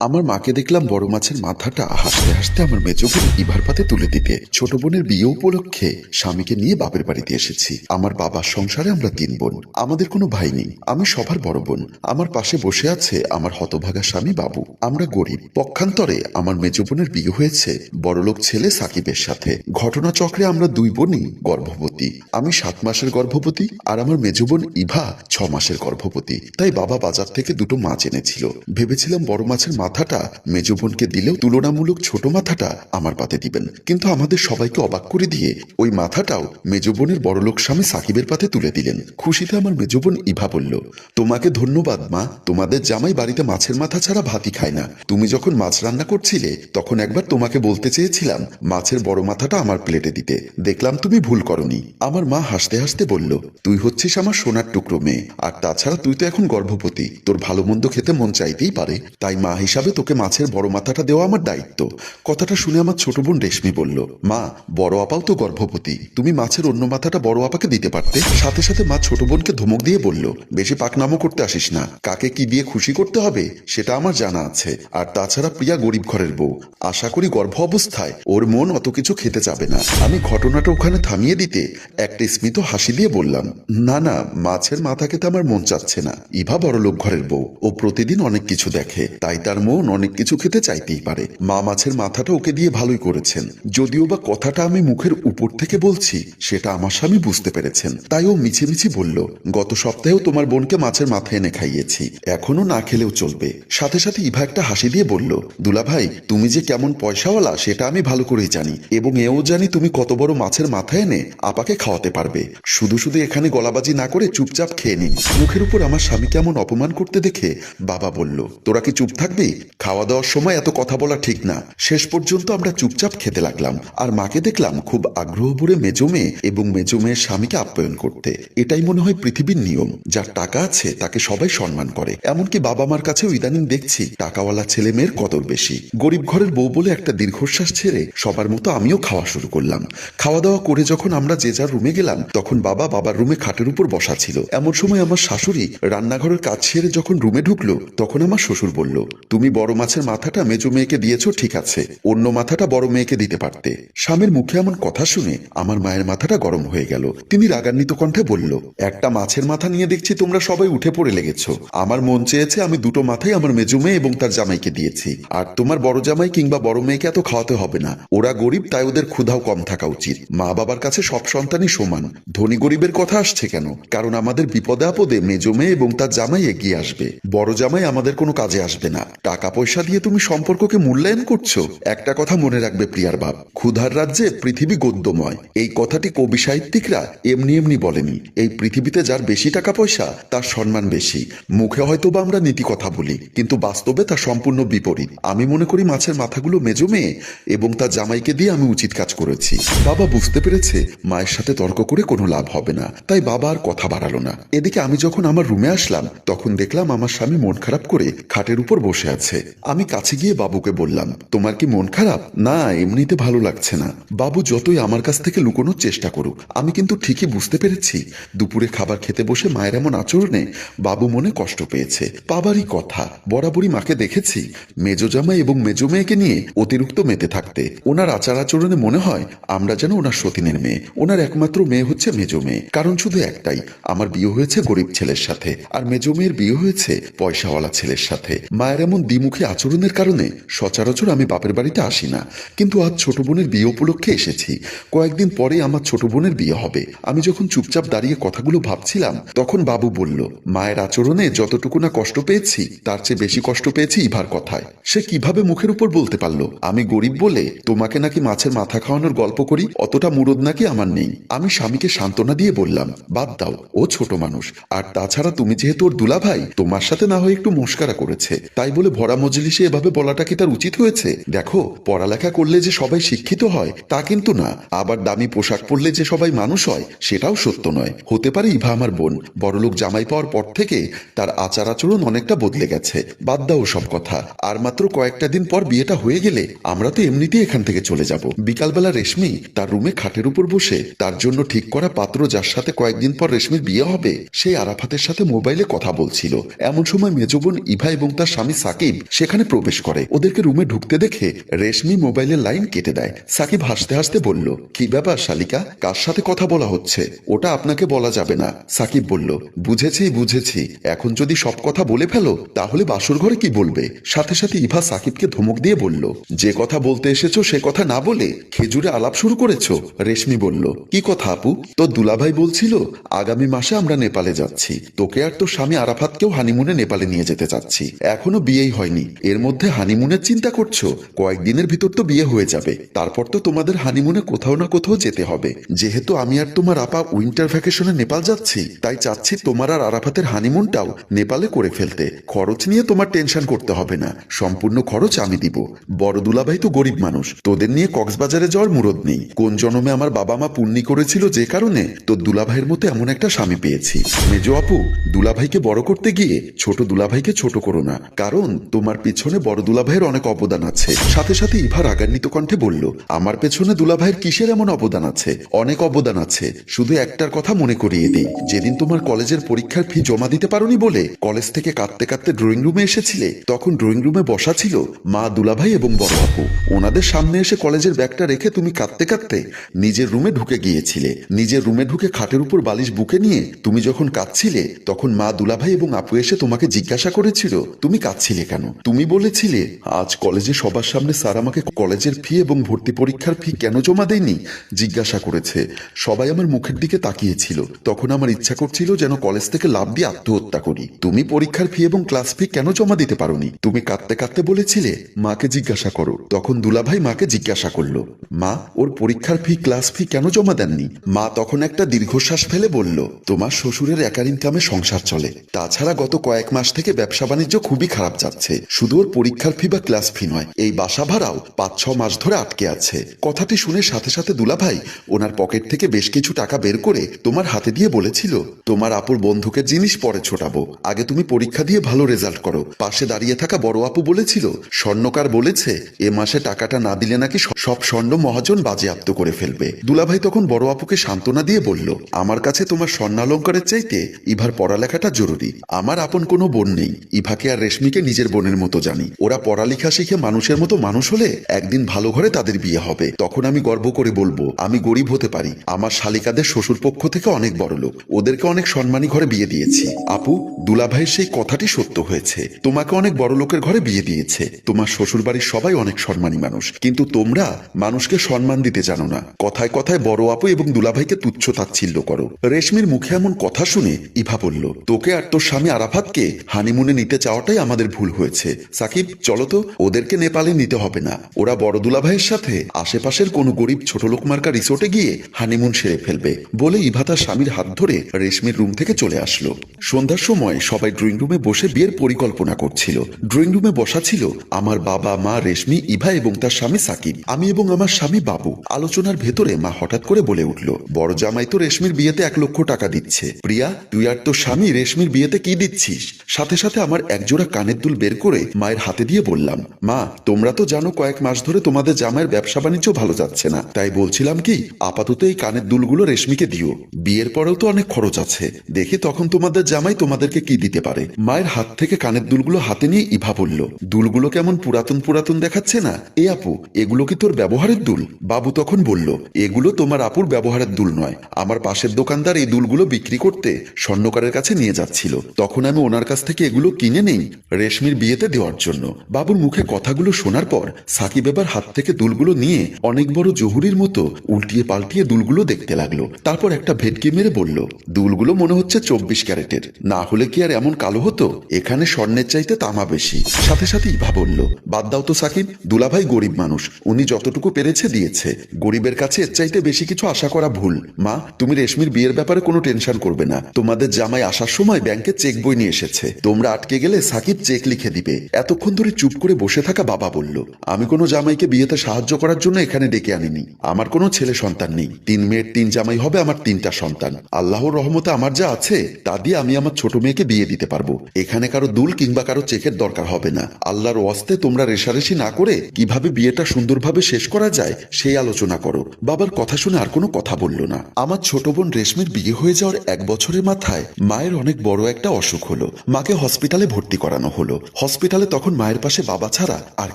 আমার মাকে দেখলাম বড় মাছের মাথাটা হাসতে হাসতে আমার মেজ বোন ইভার পাতে তুলে দিতে। ছোট বোনের বিয়ে উপলক্ষে স্বামীকে নিয়ে বাপের বাড়িতে এসেছি। আমার বাবার সংসারে আমরা তিন বোন। আমাদের কোনো ভাই নেই। আমি সবার বড় বোন। আমার পাশে বসে আছে আমার হতভাগা স্বামী বাবু। আমরা গরিব। পক্ষান্তরে আমার মেজ বোনের বিয়ে হয়েছে বড়লোক ছেলে সাকিবের সাথে। ঘটনাচক্রে আমরা দুই বোনই গর্ভবতী। আমি সাত মাসের গর্ভবতী আর আমার মেজ বোন ইভা ছ মাসের গর্ভবতী। তাই বাবা বাজার থেকে দুটো মাছ এনেছিল। ভেবেছিলাম বড় মাছের মাথাটা মেজ বোনকে দিলেও তুলনামূলক ছোট মাথাটা আমার পাতে দিবেন। কিন্তু আমাদের সবাইকে অবাক করে দিয়ে ওই মাথাটাও মেজ বোনের বড়লোক স্বামী সাকিবের পাতে তুলে দিলেন। খুশিতে আমার মেজ বোন ইভা বলল, তোমাকে ধন্যবাদ, মা। তোমাদের জামাই বাড়িতে মাছের মাথা ছাড়া ভাতই খায় না। তুমি যখন মাছ রান্না করছিলে, তখন একবার তোমাকে বলতে চেয়েছিলাম মাছের বড় মাথাটা আমার প্লেটে দিতে। দেখলাম তুমি ভুল করনি। আমার মা হাসতে হাসতে বলল, তুই হচ্ছিস আমার সোনার টুকরো মেয়ে। আর তাছাড়া তুই তো এখন গর্ভবতী। তোর ভালো মন্দ খেতে মন চাইতেই পারে। তাই মা হিসাবে তোকে মাছের বড় মাথাটা দেওয়া আমার দায়িত্ব। কথাটা শুনে আমার ছোট বোন রেশমি বলল, মা, বড় আপাও তো গর্ভবতী। তুমি মাছের অন্য মাথাটা বড় আপাকে দিতে পারতে? সাথে সাথে মা ছোট বোনকে ধমক দিয়ে বলল, বেশি পাকনামো করতে আসিস না। কাকে কি দিয়ে খুশি করতে হবে, সেটা আমার জানা আছে। আর তাছাড়া প্রিয়া গরিব ঘরের বউ। আশা করি গর্ভ অবস্থায় ওর মন অত কিছু খেতে যাবে না। আমি ঘটনাটা ওখানে থামিয়ে দিতে একটা স্মিত হাসি দিয়ে বললাম, না না, মাছের মাথা খেতে আমার মন চাচ্ছে না। ইভা বড়লোক ঘরের বউ। ও প্রতিদিন অনেক কিছু দেখে। তাই তার মন অনেক কিছু খেতে চাইতেই পারে। মা মাছের মাথাটা ওকে দিয়ে ভালোই করেছেন। যদিও বা কথাটা আমি মুখের উপর থেকে বলছি, সেটা আমার স্বামী বুঝতে পেরেছেন। তাই ও মিছে মিছি বলল, গত সপ্তাহেও তোমার বোনকে মাছের মাথা এনে খাইয়েছি। এখনও না খেলেও চলবে। সাথে সাথে ইভা একটা হাসি দিয়ে বলল দুলা ভাই তুমি যে কেমন পয়সাওয়ালা, সেটা আমি ভালো করেই জানি। এবং এও জানি তুমি কত বড় মাছের মাথা এনে আপাকে খাওয়াতে পারবে। শুধু শুধু এখানে গলাবাজি না করে চুপচাপ খেয়ে নিন। মুখের উপর আমার স্বামী কেমন অপমান করতে দেখে বাবা বলল, তোরা কি চুপ থাকবি? খাওয়া দাওয়ার সময় এত কথা বলা ঠিক না। শেষ পর্যন্ত আমরা চুপচাপ খেতে লাগলাম। আর মাকে দেখলাম খুব আগ্রহ ভরে মেজো মেয়ে এবং মেজো মেয়ের স্বামীকে আপ্যায়ন করতে। এটাই মনে হয় পৃথিবীর নিয়ম। যার টাকা আছে, তাকে সবাই সম্মান করে। এমনকি বাবা মার কাছেও ইদানিং দেখছি, টাকাওয়ালা ছেলে মেয়ের কদর বেশি। গরিব ঘরের বউ বলে একটা দীর্ঘশ্বাস ছেড়ে সবার মতো আমিও খাওয়া শুরু করলাম। খাওয়া দাওয়া করে যখন আমরা যে যার রুমে গেলাম, তখন বাবা বাবার রুমে খাটের উপর বসা ছিল। এমন সময় আমার শাশুড়ি রান্নাঘরের কাজ ছেড়ে যখন রুমে ঢুকলো, তখন আমার শ্বশুর বলল, তুমি বড় মাছের মাথাটা মেজো মেয়েকে দিয়েছ, ঠিক আছে। অন্য মাথাটা বড় মেয়েকে দিতে পারতে। স্বামীর মুখে এমন কথা শুনে আমার মায়ের মাথাটা গরম হয়ে গেল। তিনি রাগান্বিত কণ্ঠে বলল, একটা মাছের মাথা নিয়ে দেখছি তোমরা সবাই উঠে পড়ে লেগেছো। আমার মন চেয়েছে আমি দুটো মাথাই আমার মেজো মেয়ে এবং তার জামাইকে দিয়েছি। আর তোমার বড় জামাই কিংবা বড় মেয়েকে এত খাওয়াতে হবে না। ওরা গরিব, তাই ওদের ক্ষুধাও কম থাকা উচিত। মা বাবার কাছে সব সন্তানই সমান। ধনী গরিবের কথা আসছে কেন? কারণ আমাদের বিপদে আপদে মেজো মেয়ে এবং তার জামাই এগিয়ে আসবে। বড় জামাই আমাদের কোনো কাজে আসবে না। টাকা পয়সা দিয়ে তুমি সম্পর্ককে মূল্যায়ন করছ। একটা কথা মনে রাখবে প্রিয়ার বাপ, ক্ষুধার রাজ্যে পৃথিবী গদ্যময়। এই কথাটি কবি সাহিত্যিকরা এমনি এমনি বলেনি। এই পৃথিবীতে যার বেশি টাকা পয়সা তার সম্মান বেশি। মুখে হয়তো বা আমরা নীতি কথা বলি, কিন্তু বাস্তবে তা সম্পূর্ণ বিপরীত। আমি মনে করি মাছের মাথাগুলো মেজো মেয়ে এবং তার জামাইকে দিয়ে আমি উচিত কাজ করেছি। বাবা বুঝতে পেরেছে, মায়ের সাথে তর্ক করে কোনো লাভ হবে না। তাই বাবা আর কথা বাড়ালো না। এদিকে আমি যখন আমার রুমে আসলাম, তখন দেখলাম আমার স্বামী মন খারাপ করে খাটের উপর বসে আছে। আমি কাছে গিয়ে বাবুকে বললাম, তোমার কি মন খারাপ? না, এমনিতে ভালো লাগছে না। বাবু যতই আমার কাছ থেকে লুকোনোর চেষ্টা করুক, আমি কিন্তু ঠিকই বুঝতে পেরেছি। দুপুরে খাবার খেতে বসে মায়ের এমন আচরণে বাবু মনে কষ্ট পেয়েছে। বাবারই কথা, বরাবরই মাকে দেখেছি, মেজো জামাই এবং মেজো মেয়েকে নিয়ে অতিরিক্ত মেতে থাকতে। ওনার আচার আচরণে মনে হয়, আমরা যেন ওনার সতীনের মেয়ে। ওনার একমাত্র মেয়ে হচ্ছে মেজো মেয়ে। কারণ শুধু একটাই, আমার বিয়ে হয়েছে গরিব ছেলের সাথে, আর মেজো মেয়ের বিয়ে হয়েছে পয়সাওয়ালা ছেলের সাথে। মায়ের এমন দ্বিমুখী আচরণের কারণে সচরাচর আমি বাপের বাড়িতে আসি না। কিন্তু আজ ছোট বোনের বিয়ে উপলক্ষে এসেছি। কয়েকদিন পরে আমার ছোট বোনের বিয়ে হবে। আমি যখন চুপচাপ দাঁড়িয়ে কথাগুলো ভাবছিলাম, তখন বাবু বলল, মায়ের আচরণে যতটুকু না কষ্ট পেয়েছি, তার চেয়ে বেশি কষ্ট পেয়েছি ইভার কথায়। সে কীভাবে মুখের উপর বলতে পারল, আমি গরিব বলে তোমাকে নাকি মাছের মাথা খাওয়ানোর গল্প করি, অতটা মুরদ নাকি আমার নেই আমি স্বামীকে সান্ত্বনা দিয়ে বললাম, বাদ দাও, ও ছোট মানুষ। আর তাছাড়া তুমি যেহেতু ওর দুলা ভাই তোমার সাথে না হয় একটু মস্কারা করেছে। তাই বলে ভরা মজলিসে এভাবে বলাটা কি তার উচিত হয়েছে? দেখো, পড়ালেখা করলে যে সবাই শিক্ষিত হয়, তা কিন্তু না। আবার দামি পোশাক পরলে যে সবাই মানুষ হয়, সেটাও সত্য নয়। হতে পারে ইভা আমার বোন। বড়লোক জামাই পাওয়ার পর থেকে তার আচার আচরণ অনেকটা বদলে গেছে। বাদ দাও সব কথা। আর মাত্র কয়েকটা দিন পর বিয়েটা হয়ে গেলে আমরা তো এমনিতেই এখান থেকে চলে যাব। বিকালবেলা রেশমি তার রুমে খাটের উপর বসে তার জন্য ঠিক করা পাত্র যার সাথে কয়েকদিন পর রেশমির বিয়ে হবে, সেই আরাফাতের সাথে মোবাইলে কথা বলছিল। এমন সময় মেজবোন ইভা এবং তার স্বামী সাকিব সাকিব সেখানে প্রবেশ করে। ওদেরকে রুমে ঢুকতে দেখে রেশমি মোবাইলের লাইন কেটে দেয়। সাকিব হাসতে হাসতে বলল, কি ব্যাপার শালিকা? কার সাথে কথা বলা হচ্ছে? ওটা আপনাকে বলা যাবে না। সাকিব বলল, বুঝেছি বুঝেছি। এখন যদি সব কথা বলে ফেলো, তাহলে বাসর ঘরে কি বলবে? সাথে সাথে ইভা সাকিবকে ধমক দিয়ে বলল, যে কথা বলতে এসেছ, সে কথা না বলে খেজুরে আলাপ শুরু করেছ? রেশমি বলল, কি কথা আপু? তোর দুলাভাই বলছিল, আগামী মাসে আমরা নেপালে যাচ্ছি। তোকে আর তোর স্বামী আরাফাতকেও হানিমুনে নেপালে নিয়ে যেতে চাচ্ছি। এখনও বিয়েই হয়নি। এর মধ্যে হানিমুনের চিন্তা করছ? কয়েকদিনের ভিতর তো বিয়ে হয়ে যাবে। তারপর তো তোমাদের হানিমুনে কোথাও না কোথাও যেতে হবে। যেহেতু আমি আর তোমার আপা উইন্টার ভ্যাকেশনে নেপাল যাচ্ছি, তাই চাচ্ছি তোমার আর আরাফাতের হানিমুনটাও নেপালে করে ফেলতে। খরচ নিয়ে তোমার টেনশন করতে হবে না। সম্পূর্ণ খরচ আমি দিব। বড় দুলাভাই তো গরিব মানুষ। তোদের নিয়ে কক্সবাজারে যাওয়ার মুরদ নেই। কোন জন্মে আমার বাবা মা পুণ্যি করেছিল যে কারণে তোর দুলাভাইয়ের মতো এমন একটা স্বামী পেয়েছি। মেজো আপু, দুলাভাইকে বড় করতে গিয়ে ছোট দুলাভাইকে ছোট করো না। কারণ তোমার পেছনে বড় দুলাভাইয়ের অনেক অবদান আছে। সাথে সাথে ইভা রাগান্বিত কণ্ঠে বলল, আমার পেছনে দুলাভাইয়ের কিসের এমন অবদান আছে? অনেক অবদান আছে, শুধু একটার কথা মনে করিয়ে দিই। যেদিন তোমার কলেজের পরীক্ষার ফি জমা দিতে পারোনি বলে কলেজ থেকে কাঁদতে কাঁদতে ড্রয়িং রুমে এসেছিলে, তখন ড্রয়িং রুমে বসা ছিল মা দুলাভাই এবং বড় আপু। ওনাদের সামনে এসে কলেজের ব্যাগটা রেখে তুমি কাঁদতে কাঁদতে নিজের রুমে ঢুকে গিয়েছিলে। নিজের রুমে ঢুকে খাটের উপর বালিশ বুকে নিয়ে তুমি যখন কাঁদছিলে, তখন মা দুলাভাই এবং আপু এসে তোমাকে জিজ্ঞাসা করেছিল, তুমি কাঁদছিলে কেন? তুমি বলেছিলে, আজ কলেজে সবার সামনে স্যার আমাকে কলেজের ফি এবং ভর্তি পরীক্ষার ফি কেন জমা দেয়নি? জিজ্ঞাসা করেছে। সবাই আমার মুখের দিকে তাকিয়েছিল। তখন আমার ইচ্ছা করছিল যেন কলেজ থেকে লাভ দিয়ে আত্মহত্যা করি। তুমি পরীক্ষার ফি এবং ক্লাস ফি কেন জমা দিতে পারোনি? তুমি কাঁদতে কাঁদতে বলেছিলে, মাকে জিজ্ঞাসা করো। তখন দুলাভাই মাকে জিজ্ঞাসা করল, মা, ওর পরীক্ষার ফি, ক্লাস ফি কেন জমা দেননি? মা তখন একটা দীর্ঘশ্বাস ফেলে বলল, তোমার শ্বশুরের একার ইনকামে সংসার চলে। তাছাড়া গত কয়েক মাস থেকে ব্যবসা বাণিজ্য খুবই খারাপ যাচ্ছে। শুধু ওর পরীক্ষার ফি বা ক্লাস ফি নয়, এই বাসা ভাড়াও পাঁচ, ছ মাস ধরে আটকে আছে। কথাটি শুনে সাথে সাথে দুলাভাই ওনার পকেট থেকে বেশ কিছু টাকা বের করে তোমার হাতে দিয়ে বলেছিল, তোমার আপুর বন্ধুকের জিনিস পরে ছোটাবো। আগে তুমি পরীক্ষা দিয়ে ভালো রেজাল্ট করো। পাশে দাঁড়িয়ে থাকা বড় আপু বলেছিল, স্বর্ণকার বলেছে, এ মাসে টাকাটা না দিলে নাকি সব স্বর্ণ মহাজন বাজেয়াপ্ত করে ফেলবে। দুলাভাই তখন বড় আপুকে সান্ত্বনা দিয়ে বলল, আমার কাছে তোমার স্বর্ণালঙ্কারের চাইতে ইভার পড়ালেখাটা জরুরি। আমার আপন কোনো বোন নেই। ইভাকে আর রেশমিকে নিজের বোনের মতো জানি। ওরা পড়ালেখা শিখে মানুষের মতো মানুষ হলে একদিন ভালো ঘরে তাদের বিয়ে হবে। তখন আমি গর্ব করে বলব, আমি গরিব হতে পারি। আমার শালিকাদের শ্বশুর পক্ষ থেকে অনেক বড় লোক। ওদেরকে অনেক সম্মানী ঘরে বিয়ে দিয়েছি। আপু, দুলাভাইয়ের সেই কথাটি সত্য হয়েছে। তোমাকে অনেক বড় লোকের ঘরে বিয়ে দিয়েছে। তোমার শ্বশুর বাড়ির সবাই অনেক সম্মানী মানুষ। কিন্তু তোমরা মানুষকে সম্মান দিতে জানো না। কথায় কথায় বড় আপু এবং দুলাভাইকে তুচ্ছ তাচ্ছিল্য করো। রেশমির মুখে এমন কথা শুনে ইভা বলল, তোকে আর তোর স্বামী আরাফাতকে হানিমুনে নিতে চাওয়াটাই আমাদের ভুল হয়েছে। সাকিব, চলো তো, ওদেরকে নেপালে নিতে হবে না। ওরা বড় দুলাভাইয়ের সাথে আশেপাশের কোনো গরিব ছোট লোক মার্কা রিসোর্টে গিয়ে হানিমুন সেরে ফেলবে বলে ইভা তার স্বামীর হাত ধরে রেশমির রুম থেকে চলে আসলো। সন্ধ্যার সময় সবাই ড্রয়িং রুমে বসে বিয়ের পরিকল্পনা করছিল। ড্রয়িং রুমে বসা ছিল আমার বাবা, মা, রেশমি, ইভা এবং তার স্বামী সাকিব। আমি এবং আমার স্বামী বাবু। আলোচনার ভেতরে মা হঠাৎ করে বলে উঠল, বড় জামাই তো রেশমির বিয়েতে এক লক্ষ টাকা দিচ্ছে। প্রিয়া, তুই আর তোর স্বামী রেশমির বিয়েতে কি দিচ্ছিস? সাথে সাথে আমার একজোড়া কানের দুল বের করে মায়ের হাতে দিয়ে বললাম, মা, তোমরা তো জানো কয়েক মাস ধরে তোমাদের জামাইয়ের ব্যবসা বাণিজ্য ভালো যাচ্ছে না। তাই বলছিলাম কি, আপাতত এই কানের দুলগুলো রেশমিকে দিও। বিয়ের পরেও তো অনেক খরচ আছে। দেখি তখন তোমাদের জামাই তোমাদেরকে কি দিতে পারে। মায়ের হাত থেকে কানের দুলগুলো হাতে নিয়ে ইভা বলল, দুলগুলো কেমন পুরাতন পুরাতন দেখাচ্ছে না? এ আপু, এগুলো কি তোর ব্যবহারের দুল? বাবু তখন বলল, এগুলো তোমার আপুর ব্যবহারের দুল নয়। আমার পাশের দোকানদার এই দুলগুলো বিক্রি করতে স্বর্ণকারের কাছে নিয়ে যাচ্ছিল। তখন আমি ওনার কাছ থেকে এগুলো কিনে নেই। রেশমির বিয়েতে দেওয়ার জন্য। বাবুর মুখে কথাগুলো শোনার পর সাকিব এবার হাত থেকে দুলগুলো নিয়ে অনেক বড় জহুরির মতো উল্টিয়ে পাল্টিয়ে দুলগুলো দেখতে লাগল। তারপর একটা ভেটকি মেরে বলল, দুলগুলো মনে হচ্ছে চব্বিশ ক্যারেটের। না হলে কি আর এমন কালো হতো? এখানে স্বর্ণের চাইতে তামা বেশি। সাথে সাথে ইভা বলল, বাদ দাও তো সাকিব, দুলাভাই গরিব মানুষ। উনি যতটুকু পেরেছে দিয়েছে। গরিবের কাছে এর চাইতে বেশি কিছু আশা করা ভুল। মা, তুমি রেশমির বিয়ের ব্যাপারে কোনো টেনশন করবে না। তোমাদের জামাই আসার সময় ব্যাংকে চেক বই নিয়ে এসেছে। তোমরা আটকে গেলে সাকিব চেক লিখে দিবে। এতক্ষণ ধরে চুপ করে বসে থাকা বাবা বলল, আমি কোনো জামাইকে বিয়েতে সাহায্য করার জন্য এখানে ডেকে আনিনি। আমার কোনো ছেলে সন্তান নেই। তিন মেয়ের তিন জামাই হবে আমার তিনটা সন্তান। আল্লাহর রহমতে আমার যা আছে, তা দিয়ে আমি আমার ছোট মেয়েকে বিয়ে দিতে পারব। এখানে কারও দুল কিংবা কারও চেকের দরকার হবে না। আল্লাহর ওয়াস্তে তোমরা রেশারেশি না করে কীভাবে বিয়েটা সুন্দরভাবে শেষ করা যায়, সেই আলোচনা করো। বাবার কথা শুনে আর কোনো কথা বলল না। আমার ছোট বোন রেশমির বিয়ে হয়ে যাওয়ার এক বছরের মাথায় মায়ের অনেক বড় একটা অসুখ হলো। মাকে হসপিটালে ভর্তি করানো হলো। হসপিটালে তখন মায়ের পাশে বাবা ছাড়া আর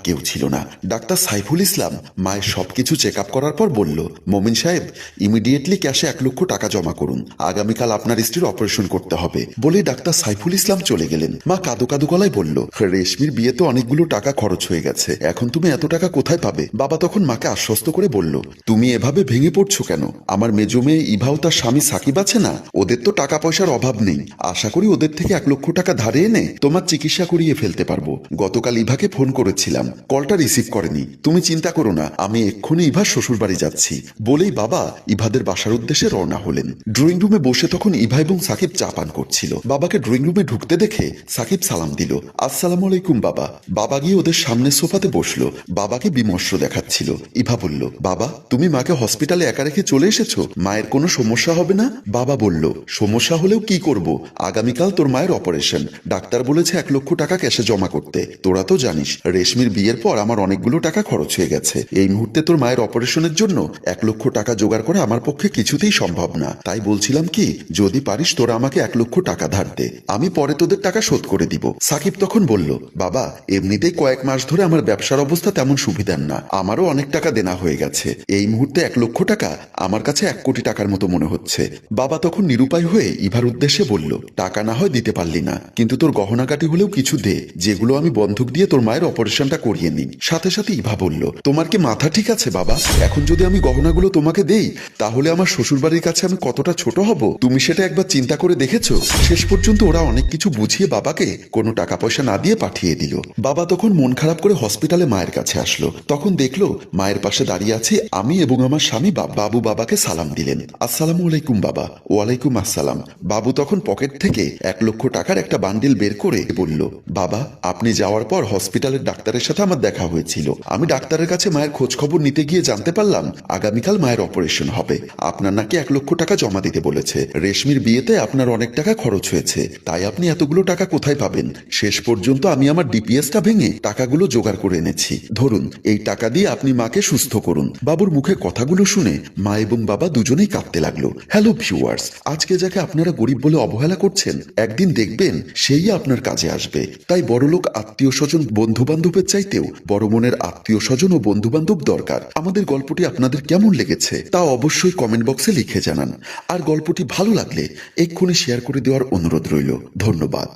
কেউ ছিল না। ডাক্তার সাইফুল ইসলাম মায়ের সবকিছু চেক আপ করার পর বলল, মমিন সাহেব ইমিডিয়েটলি ক্যাশে এক লক্ষ টাকা জমা করুন। আগামীকাল আপনার স্ত্রীর অপারেশন করতে হবে। বলে ডাক্তার সাইফুল ইসলাম চলে গেলেন। মা কাদো কাদো গলায় বলল, রেশমির বিয়েতে অনেকগুলো টাকা খরচ হয়ে গেছে। এখন তুমি এত টাকা কোথায় পাবে? বাবা তখন মাকে আশ্বস্ত করে বলল, তুমি এভাবে ভেঙে পড়ছো কেন? আমার মেজো মেয়ে ইভাও তার স্বামী সাকিব আছে না? ওদের তো টাকা পয়সার অভাব নেই। আশা করি ওদের থেকে এক লক্ষ টাকা ধারে এনে তোমার চিকিৎসা করিয়ে ফেলতে পারব। গতকাল ইভাকে ফোন করেছিলাম। কলটা রিসিভ করেনি। তুমি চিন্তা করো না, আমি এক্ষুনি ইভার শ্বশুর বাড়ি যাচ্ছি। বলেই বাবা ইভাদের বাসার উদ্দেশ্যে রওনা হলেন। ড্রয়িং রুমে বসে তখন ইভা এবং সাকিব চা পান করছিল। বাবাকে ড্রয়িং রুমে ঢুকতে দেখে সাকিব সালাম দিল। আসসালামু আলাইকুম, বাবা। বাবা গিয়ে ওদের সামনে সোফাতে বসল। বাবাকে বিমর্ষ দেখাচ্ছিল। ইভা বলল, বাবা, তুমি মাকে হসপিটালে একা রেখে চলে এসেছ? মায়ের কোনো সমস্যা হবে না? বাবা বলল, সমস্যা হলেও কি করব? আগামীকাল তোর মায়ের অপারেশন। ডাক্তার বলেছে এক লক্ষ টাকা ক্যাশে জমা করতে। তোরা তো জানিস, রেশমির বিয়ের পর আমার অনেকগুলো টাকা খরচ হয়ে গেছে। এই মুহূর্তে তোর মায়ের অপারেশনের জন্য এক লক্ষ টাকা জোগাড় করা আমার পক্ষে কিছুতেই সম্ভব না। তাই বলছিলাম কি, যদি পারিস তোরা আমাকে এক লক্ষ টাকা ধার দে। আমি পরে তোদের টাকা শোধ করে দিব। সাকিব তখন বলল, বাবা, এমনিতেই কয়েক মাস ধরে আমার ব্যবসার অবস্থা তেমন সুবিধার না। আমারও অনেক টাকা দেনা হয়ে গেছে। এই মুহূর্তে এক লক্ষ টাকা আমার কাছে এক কোটি টাকার মতো মনে হচ্ছে। বাবা তখন নিরুপায় হয়ে ইভার উদ্দেশ্যে বলল, টাকা না হয় দিতে পারলি না, কিন্তু তোর গহনাকাটি হলেও কিছু দে। যেগুলো আমি বন্ধক দিয়ে তোর মায়ের অপারেশনটা করিয়ে নিই। সাথে সাথে ইভা বলল, তোমার কি মাথা ঠিক আছে, বাবা? এখন যদি আমি গহনাগুলো তোমাকে দেই, তাহলে আমার শ্বশুরবাড়ির কাছে আমি কতটা ছোট হব? তুমি সেটা একবার চিন্তা করে দেখেছ? শেষ পর্যন্ত ওরা অনেক কিছু বুঝিয়ে বাবাকে কোনো টাকা পয়সা না দিয়ে পাঠিয়ে দিল। বাবা তখন মন খারাপ করে হসপিটালে মায়ের কাছে আসলো। তখন দেখল, মায়ের পাশে দাঁড়িয়ে আছে আমি এবং আমার স্বামী বাবু বাবাকে সালাম দিলেন। আসসালামু আলাইকুম, বাবা। ওয়ালাইকুম আসসালাম। বাবু তখন পকেট থেকে এক লক্ষ টাকার একটা বান্ডিল বের করে বলল, বাবা আপনি যাওয়ার পর হসপিটালের ডাক্তারের সাথে আমার দেখা হয়েছিল। আমি ডাক্তারের কাছে মায়ের খোঁজ খবর নিতে গিয়ে জানতে পারলাম, আগামীকাল মায়ের অপারেশন হবে। আপনার নাকি এক লক্ষ টাকা জমা দিতে বলেছে। রেশমির বিয়েতে আপনার অনেক টাকা খরচ হয়েছে। তাই আপনি এতগুলো টাকা কোথায় পাবেন? শেষ পর্যন্ত আমি আমার ডিপিএসটা ভেঙে টাকাগুলো জোগাড় করে এনেছি। ধরুন, এই টাকা দিয়ে আপনি মাকে সুস্থ করুন। বাবুর মুখে কথাগুলো শুনে মা এবং বাবা দুজনেই কাঁদতে লাগল। হ্যালো ভিউয়ার্স, আজকে যাকে আপনারা গরিব বলে অবহেলা করছেন, একদিন দেখবেন, সেই আপনার কাজে আসবে। তাই বড়লোক আত্মীয় স্বজন বন্ধু বান্ধবের চাইতেও বড় মনের আত্মীয় স্বজন ও বন্ধু বান্ধব দরকার। আমাদের গল্পটি আপনাদের কেমন লেগেছে তা অবশ্যই কমেন্ট বক্সে লিখে জানান। আর গল্পটি ভালো লাগলে এক্ষুনি শেয়ার করে দেওয়ার অনুরোধ রইল। ধন্যবাদ।